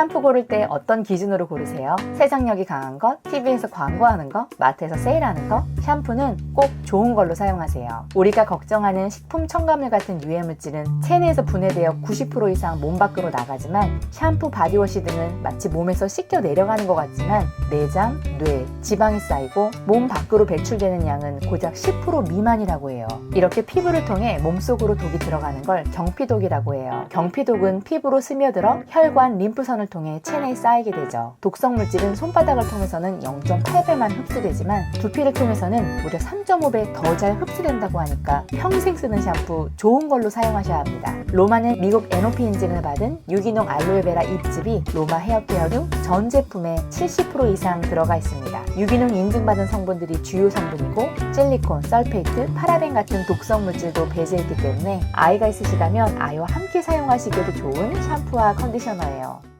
샴푸 고를 때 어떤 기준으로 고르세요? 세정력이 강한 것, TV에서 광고하는 것, 마트에서 세일하는 것? 샴푸는 꼭 좋은 걸로 사용하세요. 우리가 걱정하는 식품 첨가물 같은 유해물질은 체내에서 분해되어 90% 이상 몸 밖으로 나가지만 샴푸, 바디워시 등은 마치 몸에서 씻겨 내려가는 것 같지만 내장, 뇌, 지방이 쌓이고 몸 밖으로 배출되는 양은 고작 10% 미만이라고 해요. 이렇게 피부를 통해 몸속으로 독이 들어가는 걸 경피독이라고 해요. 경피독은 피부로 스며들어 혈관, 림프선을 통해 체내에 쌓이게 되죠. 독성 물질은 손바닥을 통해서는 0.8배만 흡수되지만 두피를 통해서는 무려 3.5배 더 잘 흡수된다고 하니까 평생 쓰는 샴푸 좋은 걸로 사용하셔야 합니다. 로마는 미국 NOP 인증을 받은 유기농 알로에베라 잎즙이 로마 헤어케어류 전 제품에 70% 이상 들어가 있습니다. 유기농 인증받은 성분들이 주요 성분이고 실리콘, 설페이트, 파라벤 같은 독성 물질도 배제했기 때문에 아이가 있으시다면 아이와 함께 사용하시기에도 좋은 샴푸와 컨디셔너예요.